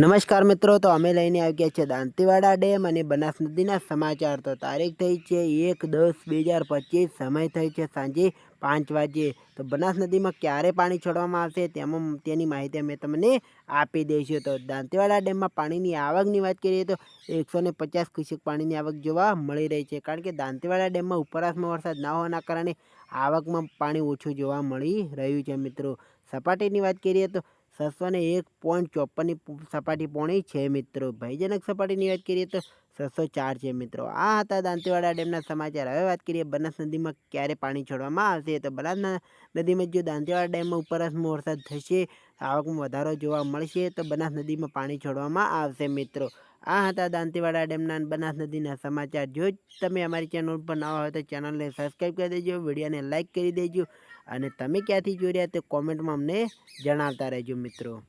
નમસ્કાર મિત્રો, તો અમે લઈને આવી ગયા છે દાંતીવાડા ડેમ અને બનાસ નદીના સમાચાર. તો તારીખ થઈ છે એક દસ બે હજાર પચીસ, સમય થઈ છે સાંજે પાંચ વાગ્યે. તો બનાસ નદીમાં ક્યારે પાણી છોડવામાં આવશે તેમાં તેની માહિતી અમે તમને આપી દઈશું. તો દાંતીવાડા ડેમમાં પાણીની આવકની વાત કરીએ તો એકસો ને પચાસ ક્યુસેક પાણીની આવક જોવા મળી રહી છે. કારણ કે દાંતીવાડા ડેમમાં ઉપરાસમાં વરસાદ ના હોવાના કારણે આવકમાં પાણી ઓછું જોવા મળી રહ્યું છે મિત્રો. સપાટીની વાત કરીએ તો છસો ને એક પોઈન્ટ ચોપનની સપાટી પોણી છે મિત્રો. ભયજનક સપાટીની વાત કરીએ તો છસો ચાર છે મિત્રો. આ હતા દાંતીવાડા ડેમના સમાચાર. હવે વાત કરીએ બનાસ નદીમાં ક્યારે પાણી છોડવામાં આવશે? તો બનાસ નદીમાં જો દાંતીવાડા ડેમમાં ઉપરસમાં વરસાદ થશે, આવકમાં વધારો જોવા મળશે, તો બનાસ નદીમાં પાણી છોડવામાં આવશે મિત્રો. આ હતા દાંતીવાડા ડેમના બનાસ નદીના સમાચાર. જો તમે અમારી ચેનલ પર ના હોય તો ચેનલને સબસ્ક્રાઈબ કરી દેજો, વિડીયોને લાઇક કરી દેજો અને તમે ક્યાંથી જોઈ રહ્યા તે કોમેન્ટમાં અમને જણાવતા રહેજો મિત્રો.